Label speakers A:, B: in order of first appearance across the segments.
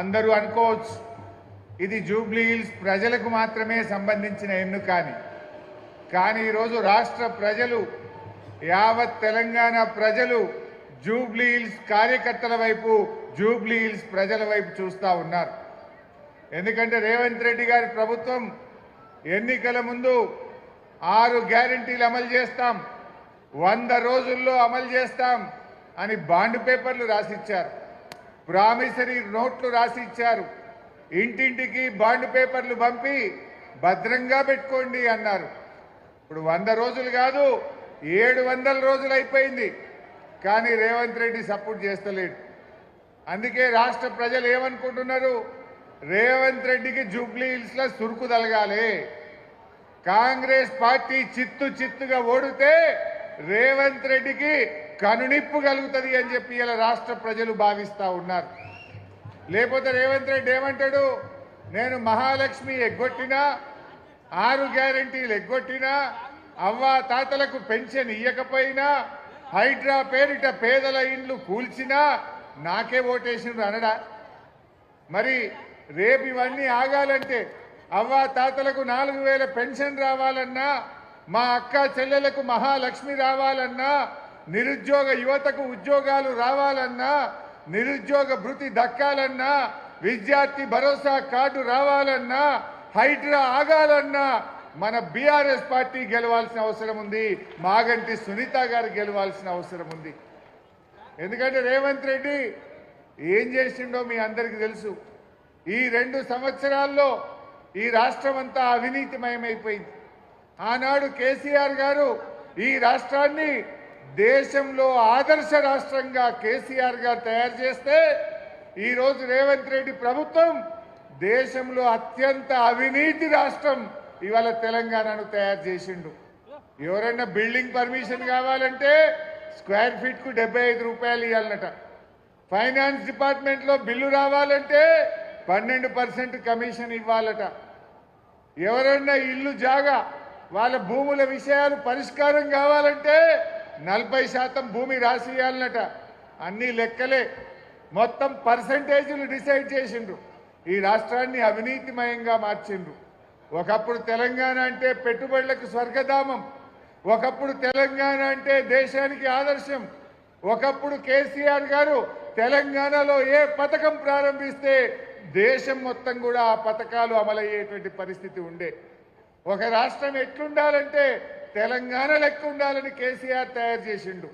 A: అందరూ అనుకోవచ్చు. ఇది జూబ్లీ హిల్స్ ప్రజలకు మాత్రమే సంబంధించిన ఎన్నుక అని కానీ ఈరోజు రాష్ట్ర ప్రజలు యావత్ తెలంగాణ ప్రజలు జూబ్లీ హిల్స్ కార్యకర్తల వైపు జూబ్లీ హిల్స్ ప్రజల వైపు చూస్తూ ఉన్నారు. ఎందుకంటే రేవంత్ రెడ్డి గారి ప్రభుత్వం ఎన్నికల ముందు ఆరు గ్యారంటీలు అమలు చేస్తాం. వంద రోజుల్లో అమలు చేస్తాం అని బాండ్ పేపర్లు రాసిచ్చారు. ప్రామిసరీ నోట్లు రాసి ఇచ్చారు. ఇంటింటికి బాండ్ పేపర్లు పంపి భద్రంగా పెట్టుకోండి అన్నారు. ఇప్పుడు వంద రోజులు కాదు ఏడు వందల రోజులు అయిపోయింది. కానీ రేవంత్ రెడ్డి సపోర్ట్ చేస్తలేడు. అందుకే రాష్ట్ర ప్రజలు ఏమనుకుంటున్నారు? రేవంత్ రెడ్డికి జూబ్లీ హిల్స్లో సురుకు తలగాలి. కాంగ్రెస్ పార్టీ చిత్తు చిత్తుగా ఓడితే రేవంత్ రెడ్డికి కనునిప్పు కలుగుతుంది అని చెప్పి ఇలా రాష్ట్ర ప్రజలు భావిస్తూ ఉన్నారు. లేకపోతే రేవంత్ రెడ్డి ఏమంటాడు? నేను మహాలక్ష్మి ఎగ్గొట్టినా ఆరు గ్యారంటీలు ఎగ్గొట్టినా అవ్వ తాతలకు పెన్షన్ ఇయ్యకపోయినా హైడ్రా పేరిట పేదల ఇండ్లు కూల్చినా నాకే ఓటేసిండు అనడా? మరి రేపు ఇవన్నీ ఆగాలంటే అవ్వ తాతలకు నాలుగు వేల పెన్షన్ రావాలన్నా మా అక్క చెల్లెలకు మహాలక్ష్మి రావాలన్నా నిరుద్యోగ యువతకు ఉద్యోగాలు రావాలన్నా నిరుద్యోగ భృతి దక్కాలన్నా విద్యార్థి భరోసా కార్డు రావాలన్నా హైడ్రా ఆగాలన్నా మన బీఆర్ఎస్ పార్టీ గెలవాల్సిన అవసరం ఉంది మాగంటి సునీత గారు గెలవాల్సిన అవసరం ఉంది. ఎందుకంటే రేవంత్ రెడ్డి ఏం చేసిండో మీ అందరికీ తెలుసు. ఈ రెండు సంవత్సరాల్లో ఈ రాష్ట్రం అంతా అవినీతిమయమైపోయింది. ఆనాడు కేసీఆర్ గారు ఈ రాష్ట్రాన్ని దేశంలో ఆదర్శ రాష్ట్రంగా కేసీఆర్ గారు తయారు చేస్తే ఈరోజు రేవంత్ రెడ్డి ప్రభుత్వం దేశంలో అత్యంత అవినీతి రాష్ట్రం ఇవాళ తెలంగాణను తయారు చేసిండు. ఎవరైనా బిల్డింగ్ పర్మిషన్ కావాలంటే స్క్వేర్ ఫీట్కు డెబ్బై ఐదు రూపాయలు ఇవ్వాలన్నట ఫైనాన్స్ డిపార్ట్మెంట్లో బిల్లు రావాలంటే పన్నెండు పర్సెంట్ కమిషన్ ఇవ్వాలట. ఎవరన్నా ఇల్లు జాగా వాళ్ళ భూముల విషయాలు పరిష్కారం కావాలంటే నలభై శాతం భూమి రాసియాలనట అన్ని లెక్కలే. మొత్తం పర్సంటేజీలు డిసైడ్ చేసిండ్రు. ఈ రాష్ట్రాన్ని అవినీతిమయంగా మార్చిండ్రు. ఒకప్పుడు తెలంగాణ అంటే పెట్టుబడులకు స్వర్గధామం. ఒకప్పుడు తెలంగాణ అంటే దేశానికి ఆదర్శం. ఒకప్పుడు కేసీఆర్ గారు తెలంగాణలో ఏ పథకం ప్రారంభిస్తే దేశం మొత్తం కూడా ఆ పథకాలు అమలయ్యేటువంటి పరిస్థితి ఉండే. ఒక రాష్ట్రం ఎట్లుండాలంటే తెలంగాణ లెక్క ఉండాలని కేసీఆర్ తయారు చేసిండు.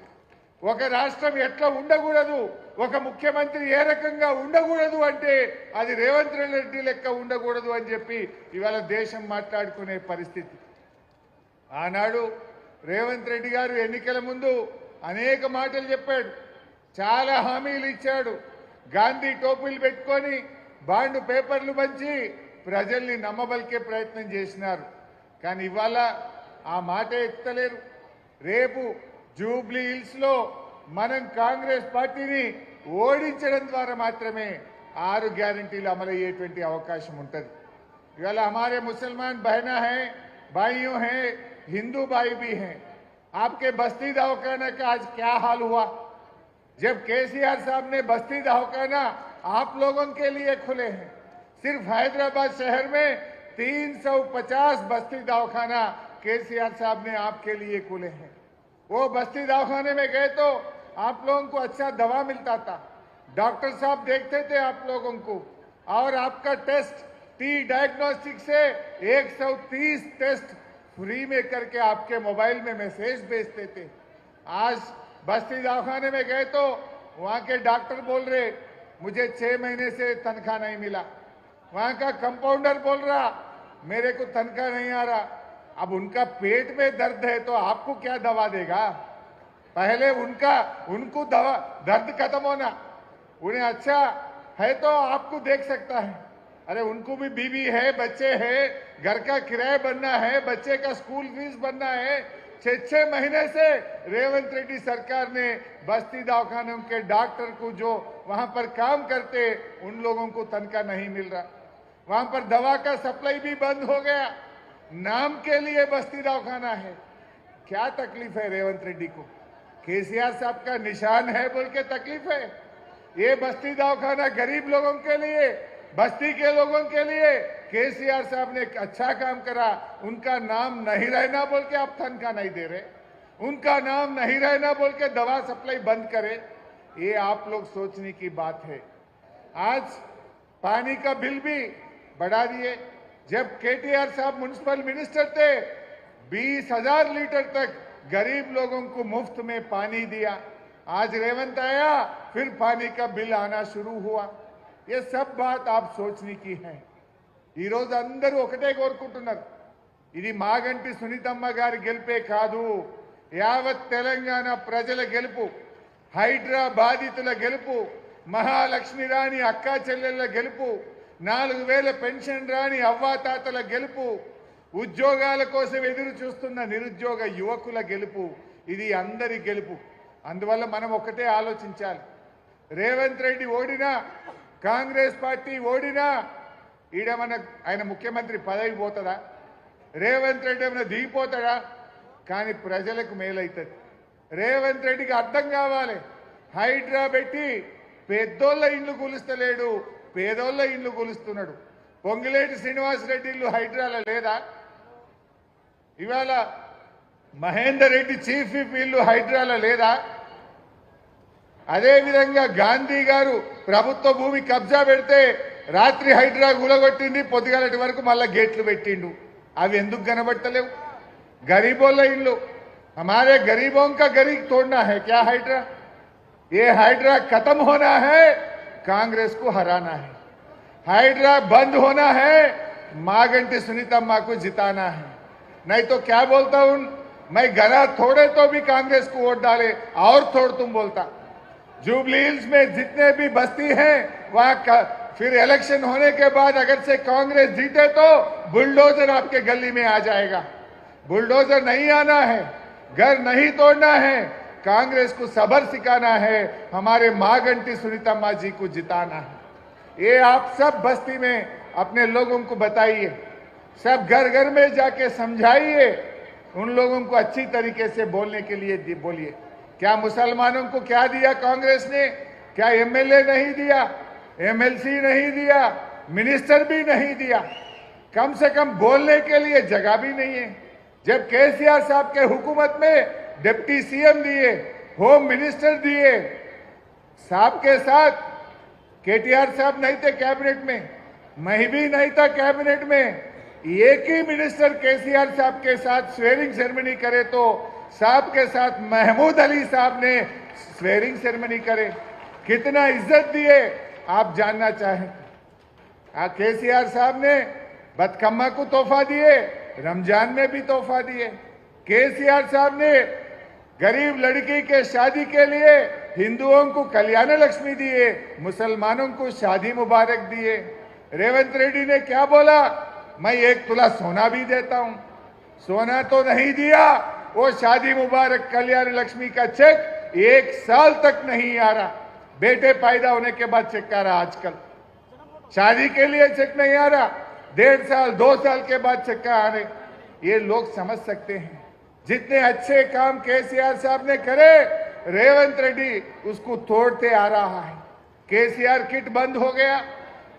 A: ఒక రాష్ట్రం ఎట్లా ఉండకూడదు ఒక ముఖ్యమంత్రి ఏ రకంగా ఉండకూడదు అంటే అది రేవంత్ రెడ్డి లెక్క ఉండకూడదు అని చెప్పి ఇవాళ దేశం మాట్లాడుకునే పరిస్థితి. ఆనాడు రేవంత్ రెడ్డి గారు ఎన్నికల ముందు అనేక మాటలు చెప్పాడు. చాలా హామీలు ఇచ్చాడు. గాంధీ టోపీలు పెట్టుకొని బాండ్ పేపర్లు పంచి ప్రజల్ని నమ్మబలికే ప్రయత్నం చేసినారు. కానీ ఇవాళ ఆ మాట ఎత్తలేరు రేపు జూబ్లీ హిల్స్ లో మనం కాంగ్రెస్ పార్టీని ఓడించడం ద్వారా మాత్రమే ఆరు గ్యారంటీలు అమలయ్యేటువంటి అవకాశం ఉంటుంది इवाल हमारे मुसलमान बहना है भाइयों हैं हिंदू भाई भी हैं आपके बस्ती दवाखाना का आज क्या हाल हुआ जब केसीआर साहब ने बस्ती दवाखाना आप लोगों के लिए खुले हैं सिर्फ हैदराबाद शहर में 350 बस्ती दवाखाना केसीआर साहब ने आपके लिए खुले हैं। वो बस्ती दवाखाने में गए तो आप लोगों को अच्छा दवा मिलता था। डॉक्टर साहब देखते थे आप लोगों को। और आपका टेस्ट, टी डायग्नोस्टिक से 130 टेस्ट फ्री में करके आपके मोबाइल में मैसेज भेजते थे। आज बस्ती दवाखाने में गए तो वहाँ के डॉक्टर बोल रहे, मुझे छह महीने से तनख्वाह नहीं मिला। वहाँ का कंपाउंडर बोल रहा, मेरे को तनख्वाह नहीं आ रहा। अब उनका पेट में दर्द है तो आपको क्या दवा देगा? पहले उनका, उनको दवा, दर्द खत्म होना। उन्हें अच्छा है तो आपको देख सकता है। अरे उनको भी बीवी है, बच्चे हैं, घर का किराया बनना है, बच्चे का स्कूल फ़ीस बनना है। छह छह महीने से रेवंत रेड्डी सरकार ने बस्ती दवाखानों के डॉक्टर को जो वहाँ पर काम करते, उन लोगों को तनख्वाह नहीं मिल रहा। वहाँ पर दवा का सप्लाई भी बंद हो गया। नाम के लिए बस्ती दवाखाना है। क्या तकलीफ़ है रेवंत रेड्डी को? केसीआर साहब का निशान है बोल के तकलीफ़ है। ये बस्ती दवाखाना गरीब लोगों के लिए, बस्ती के लोगों के लिए केसीआर साहब ने अच्छा काम करा। उनका नाम नहीं रहना बोल के आप तनख्वाह नहीं दे रहे। उनका नाम नहीं रहना बोल के दवा सप्लाई बंद करे। ये आप लोग सोचने की बात है। आज पानी का बिल भी बढ़ा दिए। जब केटीआर साहब म्यूनिसिपल मिनिस्टर थे बीस हजार लीटर तक गरीब लोगों को मुफ्त में पानी दिया आज रेवंत आया फिर पानी का बिल आना शुरू हुआ ये सब बात आप सोचने की है ఈరోజు అందరూ ఒకటే కోరుకుంటున్నారు ఇది మాగంటి సునీతమ్మ గారి గెలిపే కాదు యావత్ తెలంగాణ ప్రజల గెలుపు హైడ్రా బాధితుల గెలుపు మహాలక్ష్మి రాణి అక్కా చెల్లెళ్ళ గెలుపు నాలుగు వేల పెన్షన్ రాని అవ్వాతాతల గెలుపు ఉద్యోగాల కోసం ఎదురు చూస్తున్న నిరుద్యోగ యువకుల గెలుపు ఇది అందరి గెలుపు. అందువల్ల మనం ఒకటే ఆలోచించాలి. రేవంత్ రెడ్డి ఓడినా కాంగ్రెస్ పార్టీ ఓడినా ఈడేమన్నా ఆయన ముఖ్యమంత్రి పదవి పోతుందా? రేవంత్ రెడ్డి ఏమైనా దిగిపోతాడా? కానీ ప్రజలకు మేలవుతుంది రేవంత్ రెడ్డికి అర్థం కావాలి. హైడ్రా పెట్టి పెద్దోళ్ళ ఇండ్లు కూలుస్తలేడు. పేదోళ్ళ ఇండ్లు కూలుస్తున్నాడు పొంగిలేటి శ్రీనివాసరెడ్డి ఇల్లు హైడ్రాలో లేదా ఇవాళ మహేందర్ రెడ్డి చీఫ్ విప్ ఇల్లు హైడ్రాలో లేదా అదేవిధంగా గాంధీ గారు ప్రభుత్వ భూమి కబ్జా పెడితే రాత్రి హైడ్రా గులగొట్టింది పొద్దుగాలటి వరకు మళ్ళా గేట్లు పెట్టిండు అవి ఎందుకు కనబట్టలేవు గరీబోళ్ళ ఇల్లు हमारे गरीबों का गरीब तोड़ना है क्या हाइड्रा ये हाइड्रा खत्म होना है कांग्रेस को हराना है। हाइड्रा बंद होना है मागंटी सुनीतम्मा को जिताना है। नहीं तो क्या बोलता हूँ मैं गरा थोड़े तो भी कांग्रेस को वोट डाले, और थोड़ तुम बोलता। जुबली हिल्स में जितने भी बस्ती हैं, वहाँ फिर इलेक्शन होने के बाद अगर से कांग्रेस जीते तो बुलडोजर आपके गली में आ जाएगा। बुलडोजर नहीं आना है, घर नहीं तोड़ना है कांग्रेस को सबर सिखाना है, हमारे मागंटी सुनीता जी को जिताना है। ये आप सब बस्ती में अपने लोगों को बताइए, सब घर घर में जाके समझाइए, उन लोगों को अच्छी तरीके से बोलने के लिए बोलिए। क्या मुसलमानों को क्या दिया कांग्रेस ने? क्या एमएलए नहीं दिया? एमएलसी नहीं दिया? मिनिस्टर भी नहीं दिया? कम से कम बोलने के लिए जगह भी नहीं है। जब केसीआर साहब के हुकूमत में डिप्टी सीएम दिए, होम मिनिस्टर दिए। साहब के साथ केटीआर साहब नहीं थे कैबिनेट में, मैं भी नहीं था कैबिनेट में। एक ही मिनिस्टर केसीआर साहब के साथ स्वेरिंग सेरेमनी करे तो साहब के साथ महमूद अली साहब ने स्वेरिंग सेरेमनी करे। कितना इज़्ज़त दिए, आप जानना चाहें। केसीआर साहब ने बदकम्मा को तोहफा दिए, रमज़ान में भी तोहफा दिए। केसीआर साहब ने गरीब लड़की के शादी के लिए हिंदुओं को कल्याण लक्ष्मी दिए, मुसलमानों को शादी मुबारक दिए। रेवंत रेड्डी ने क्या बोला? मैं एक तुला सोना भी देता हूँ। सोना तो नहीं दिया, वो शादी मुबारक कल्याण लक्ष्मी का चेक एक साल तक नहीं आ रहा। बेटे पैदा होने के बाद चेक आ रहा आजकल। शादी के लिए चेक नहीं आ रहा। डेढ़ साल, दो साल के बाद चेक आ रहे। ये लोग समझ सकते हैं। जितने अच्छे काम केसीआर साहब ने करे, रेवंत रेड्डी उसको तोड़ते आ रहा है। केसीआर किट बंद हो गया,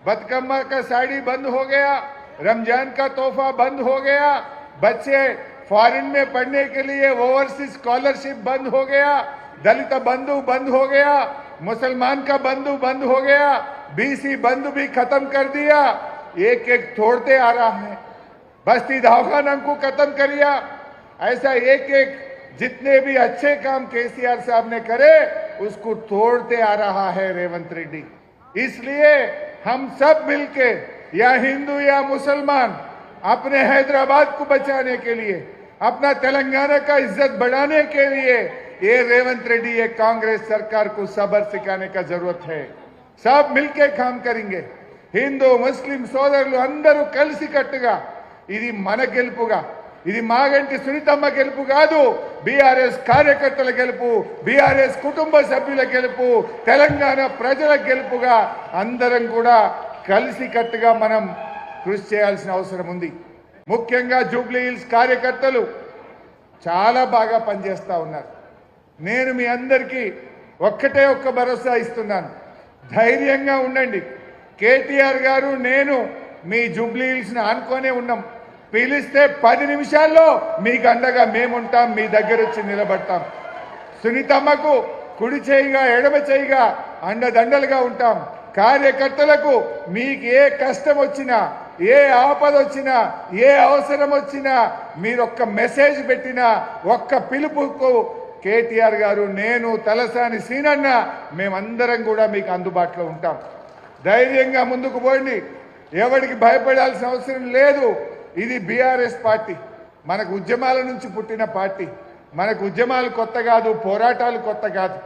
A: बदकम्मा का साड़ी बंद हो गया, रमज़ान का तोहफा बंद हो गया, बच्चे फॉरेन में पढ़ने के लिए ओवरसीज स्कॉलरशिप बंद हो गया, दलित बंधु बंद हो गया, मुसलमान का बंधु बंद हो गया, बीसी बंधु भी खत्म कर दिया एक एक तोड़ते आ रहा है। बस्ती दवाखाना को खत्म कर दिया ऐसा एक एक जितने भी अच्छे काम केसीआर साहब ने करे उसको तोड़ते आ रहा है रेवंत रेड्डी इसलिए हम सब मिलके या हिंदू या मुसलमान अपने हैदराबाद को बचाने के लिए अपना तेलंगाना का इज्जत बढ़ाने के लिए ये रेवंत रेड्डी ये कांग्रेस सरकार को सबर सिखाने का जरूरत है सब मिलके काम करेंगे హిందూ ముస్లిం సోదరులు అందరూ కలిసి కట్టుగా ఇది మన గెలుపుగా ఇది మాగంటి సునీతమ్మ గెలుపు కాదు. బీఆర్ఎస్ కార్యకర్తల గెలుపు బీఆర్ఎస్ కుటుంబ సభ్యుల గెలుపు తెలంగాణ ప్రజల గెలుపుగా అందరం కూడా కలిసి కట్టుగా మనం కృషి చేయాల్సిన అవసరం ఉంది. ముఖ్యంగా జూబ్లీ హిల్స్ కార్యకర్తలు చాలా బాగా పనిచేస్తూ ఉన్నారు. నేను మీ అందరికీ ఒక్కటే ఒక్క భరోసా ఇస్తున్నాను. ధైర్యంగా ఉండండి. కేటీఆర్ గారు నేను మీ జూబ్లీ హిల్స్ని ఆనుకొనే ఉన్నాం. పిలిస్తే పది నిమిషాల్లో మీకు అండగా మేముంటాం మీ దగ్గర వచ్చి నిలబడతాం. సునీతమ్మకు కుడి చేయిగా ఎడమ చేయిగా అండదండలుగా ఉంటాం. కార్యకర్తలకు మీకు ఏ కష్టం వచ్చినా ఏ ఆపద వచ్చినా ఏ అవసరం వచ్చినా మీరు ఒక్క మెసేజ్ పెట్టినా ఒక్క పిలుపుకు కేటీఆర్ గారు నేను తలసాని సీనన్న మేమందరం కూడా మీకు అందుబాటులో ఉంటాం. ధైర్యంగా ముందుకు పోండి. ఎవరికి భయపడాల్సిన అవసరం లేదు. ఇది బీఆర్ఎస్ పార్టీ. మనకు ఉద్యమాల నుంచి పుట్టిన పార్టీ. మనకు ఉద్యమాలు కొత్త కాదు పోరాటాలు కొత్త కాదు.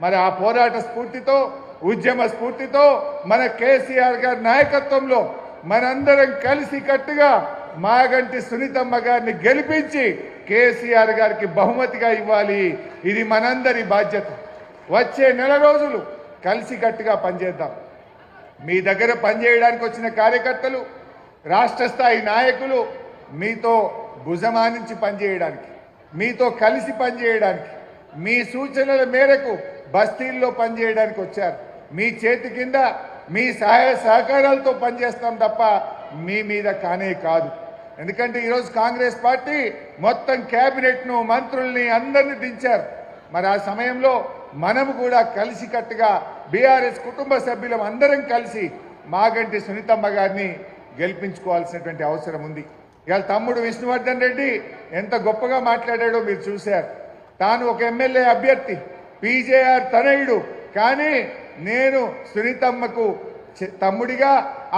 A: మరి ఆ పోరాట స్ఫూర్తితో ఉద్యమ స్ఫూర్తితో మన కేసీఆర్ గారి నాయకత్వంలో మనందరం కలిసి కట్టుగా మాగంటి సునీతమ్మ గారిని గెలిపించి కేసీఆర్ గారికి బహుమతిగా ఇవ్వాలి. ఇది మనందరి బాధ్యత. వచ్చే నెల రోజులు కలిసి కట్టుగా పనిచేద్దాం. మీ దగ్గర పనిచేయడానికి వచ్చిన కార్యకర్తలు రాష్ట్ర స్థాయి నాయకులు మీతో భుజమానించి పనిచేయడానికి మీతో కలిసి పనిచేయడానికి మీ సూచనల మేరకు బస్తీల్లో పనిచేయడానికి వచ్చారు. మీ చేతి కింద మీ సహాయ సహకారాలతో పనిచేస్తాం తప్ప మీ మీద కానే కాదు. ఎందుకంటే ఈరోజు కాంగ్రెస్ పార్టీ మొత్తం కేబినెట్ను మంత్రుల్ని అందరిని దించారు. మరి ఆ సమయంలో మనం కూడా కలిసికట్టుగా బీఆర్ఎస్ కుటుంబ సభ్యులం అందరం కలిసి మాగంటి సునీతమ్మ గారిని గెలిపించుకోవాల్సినటువంటి అవసరం ఉంది. ఇవాళ తమ్ముడు విష్ణువర్ధన్ రెడ్డి ఎంత గొప్పగా మాట్లాడాడో మీరు చూశారు. తాను ఒక ఎమ్మెల్యే అభ్యర్థి పీజేఆర్ తనయుడు. కానీ నేను సునీతమ్మకు తమ్ముడిగా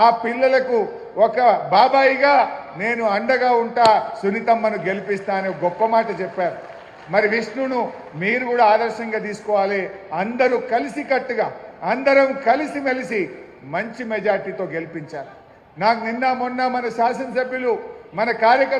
A: ఆ పిల్లలకు ఒక బాబాయిగా నేను అండగా ఉంటా సునీతమ్మను గెలిపిస్తాను గొప్ప మాట చెప్పారు. మరి విష్ణును మీరు కూడా ఆదర్శంగా తీసుకోవాలి. అందరూ కలిసి కట్టుగా అందరం కలిసి మెలిసి మంచి మెజార్టీతో గెలిపించారు నాకు నిన్న మొన్న మన శాసనసభ్యులు మన కార్యకర్త